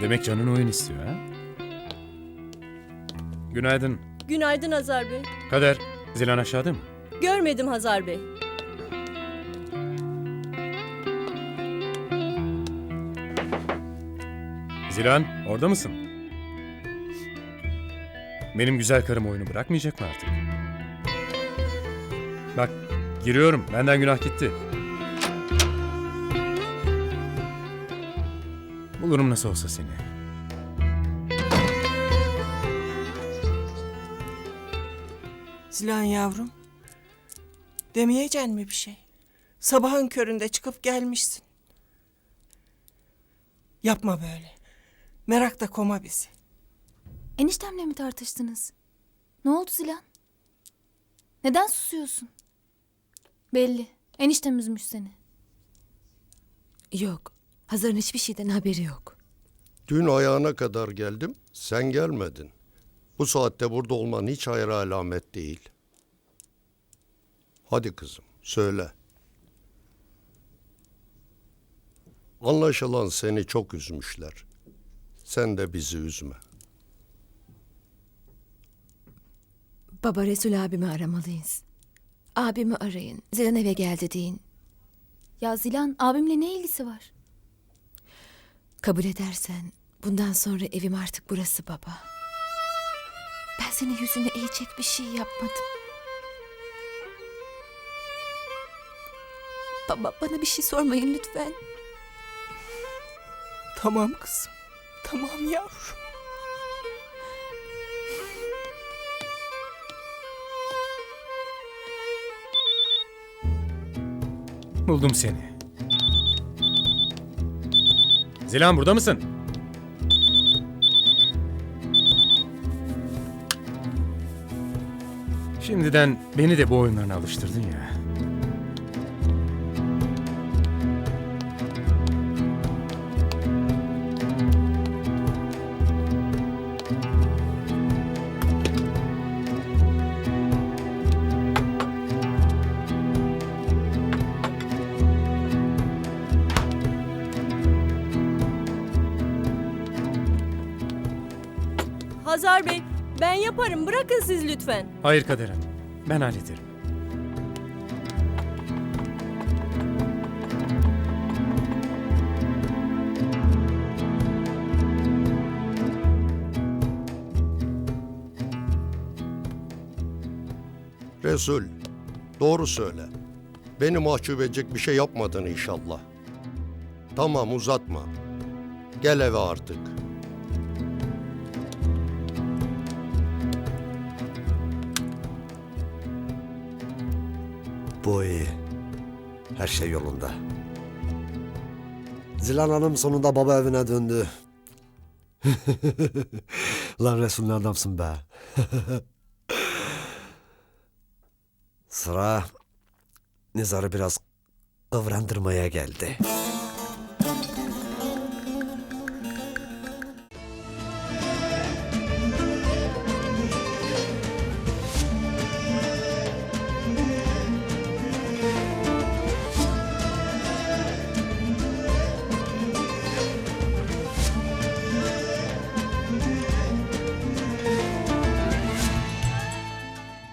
Demek canın oyun istiyor ha? Günaydın. Günaydın Hazar Bey. Kader, Zilan aşağıda mı? Görmedim Hazar Bey. Zilan, orada mısın? Benim güzel karım oyunu bırakmayacak mı artık? Bak, giriyorum. Benden günah gitti. Bulurum nasıl olsa seni. Zilan yavrum. Demeyeceksin mi bir şey? Sabahın köründe çıkıp gelmişsin. Yapma böyle. Merak da koma bizi. Eniştemle mi tartıştınız? Ne oldu Zilan? Neden susuyorsun? Belli. Eniştem üzmüş seni. Yok. Hazar'ın hiçbir şeyden haberi yok. Dün ayağına kadar geldim, sen gelmedin. Bu saatte burada olman hiç hayır alamet değil. Hadi kızım, söyle. Anlaşılan seni çok üzmüşler. Sen de bizi üzme. Baba Resul abimi aramalıyız. Abimi arayın. Zilan eve geldi deyin. Ya Zilan abimle ne ilgisi var? Kabul edersen bundan sonra evim artık burası baba. Ben senin yüzüne eğecek bir şey yapmadım. Baba bana bir şey sormayın lütfen. Tamam kızım. Tamam yavrum. Buldum seni. Zilan burada mısın? Şimdiden beni de bu oyunlarına alıştırdın ya. Hazar Bey, ben yaparım. Bırakın siz lütfen. Hayır Kader Hanım, ben hallederim. Resul, doğru söyle. Beni mahcup edecek bir şey yapmadın inşallah. Tamam uzatma. Gel eve artık. Bu iyi. Her şey yolunda. Zilan Hanım sonunda baba evine döndü. Lan Resul ne adamsın be. Sıra Nizar'ı biraz kıvrandırmaya geldi.